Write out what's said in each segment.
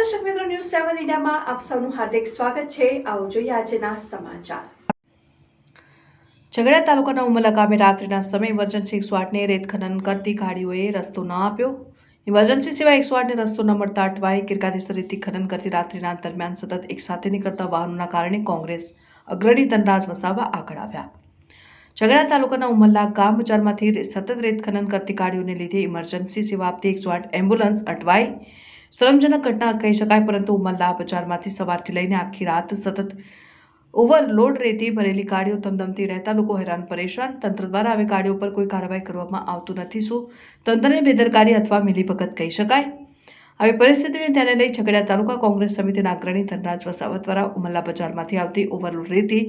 સેવન ઇન્ડિયામાં આપ સૌનું હાર્દિક સ્વાગત છે. આવો જોઈએ આજના સમાચાર. ઝઘડા તાલુકાના ઉમલા ગામે રાત્રિના સમયે ઇમરજન્સી એકસો આઠને રેત કરતી ગાડીઓએ રસ્તો ન આપ્યો. ઇમરજન્સી સિવાય એકસો આઠને રસ્તો ન મળતા અટવાઈ ગેરકાયદેસર રીતે ખનન કરતી રાત્રિના દરમિયાન સતત એક સાથે નીકળતા વાહનોના કારણે કોંગ્રેસ અગ્રણી ધનરાજ વસાવા આગળ આવ્યા. ઝઘડા તાલુકાના ઉમલ્લા ગામ બજારમાંથી સતત રેત ખનન કરતી ગાડીઓને લીધે ઇમરજન્સી સેવા આપતી એકસો આઠ એમ્બ્યુલન્સ અટવાઈ. શરમજનક ઘટના કહી શકાય, પરંતુ ઉમલ્લા બજારમાંથી સવારથી લઈને આખી રાત સતત ઓવરલોડ રેતી ભરેલી ગાડીઓ ધમધમતી રહેતા લોકો હેરાન પરેશાન. તંત્ર દ્વારા હવે ગાડીઓ પર કોઈ કાર્યવાહી કરવામાં આવતું નથી. શું તંત્રની બેદરકારી અથવા મિલીભગત કહી શકાય? આવી પરિસ્થિતિને ધ્યાને લઈ ઝઘડિયા તાલુકા કોંગ્રેસ સમિતિના અગ્રણી ધનરાજ વસાવત દ્વારા ઉમલ્લા બજારમાંથી આવતી ઓવરલોડ રેતી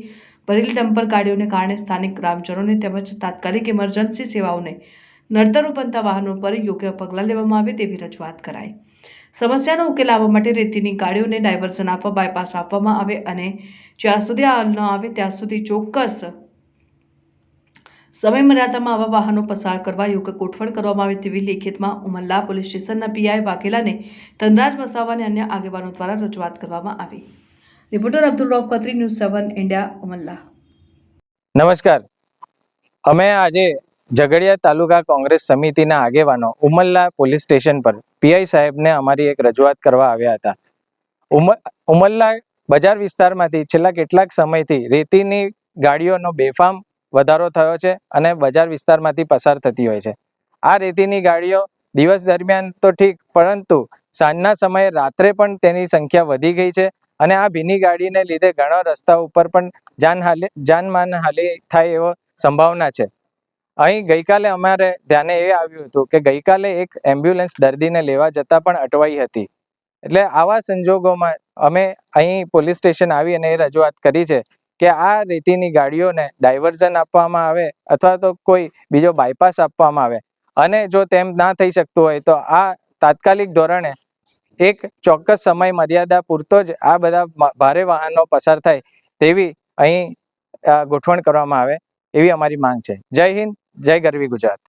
ભરેલી ડમ્પર ગાડીઓને કારણે સ્થાનિક ગ્રામજનોને તેમજ તાત્કાલિક ઇમરજન્સી સેવાઓને નડતરો બનતા વાહનો પર યોગ્ય પગલાં લેવામાં આવે તેવી રજૂઆત કરાઈ. સમસ્યાનો ઉકેલ આવવા માટે રેતીની ગાડીઓને ડાયવર્ઝન આપવા, બાયપાસ આપવામાં આવે અને જ્યાં સુધી આ ન આવે ત્યાં સુધી ચોક્કસ સમય આવા વાહનો પસાર કરવા યોગ્ય ગોઠવણ કરવામાં આવે તેવી લેખિતમાં ઉમલ્લા પોલીસ સ્ટેશનના પીઆઈ વાઘેલાને ધનરાજ વસાવા અને અન્ય આગેવાનો દ્વારા રજૂઆત કરવામાં આવી. Reporter Abdul Rauf Khatri news seven, India, Umalla. નમસ્કાર. અમે આજે ઝઘડિયા તાલુકા કોંગ્રેસ સમિતિના આગેવાનો ઉમલ્લા પોલીસ સ્ટેશન પર પીઆઈ સાહેબને અમારી એક રજૂઆત કરવા આવ્યા હતા. ઉમ, ઉમલ્લા બજાર વિસ્તારમાંથી છેલ્લા કેટલાક સમયથી રેતીની ગાડીઓનો બેફામ વધારો થયો છે અને બજાર વિસ્તારમાંથી પસાર થતી હોય છે. આ રેતીની ગાડીઓ દિવસ દરમિયાન તો ઠીક, પરંતુ સાંજના સમયે રાત્રે પણ તેની સંખ્યા વધી ગઈ છે અને આ ભીની ગાડીને લીધે ઘણા રસ્તા ઉપર પણ જાનહાલી જાનમાન હાલી થાય એવો સંભાવના છે. અહીં ગઈકાલે અમારે ધ્યાને એ આવ્યું હતું કે ગઈકાલે એક એમ્બ્યુલન્સ દર્દીને લેવા જતાં પણ અટવાઈ હતી. એટલે આવા સંજોગોમાં અમે અહીં પોલીસ સ્ટેશન આવી અને એ રજૂઆત કરી છે કે આ રીતિની ગાડીઓને ડાયવર્ઝન આપવામાં આવે અથવા તો કોઈ બીજો બાયપાસ આપવામાં આવે. અને જો તેમ ના થઈ શકતું હોય તો આ તાત્કાલિક ધોરણે એક ચોક્કસ સમય મર્યાદા પૂરતો જ આ બધા ભારે વાહનો પસાર થાય તેવી અહીં ગોઠવણ કરવામાં આવે એવી અમારી માંગ છે. જય હિન્દ. જય ગરવી ગુજરાત.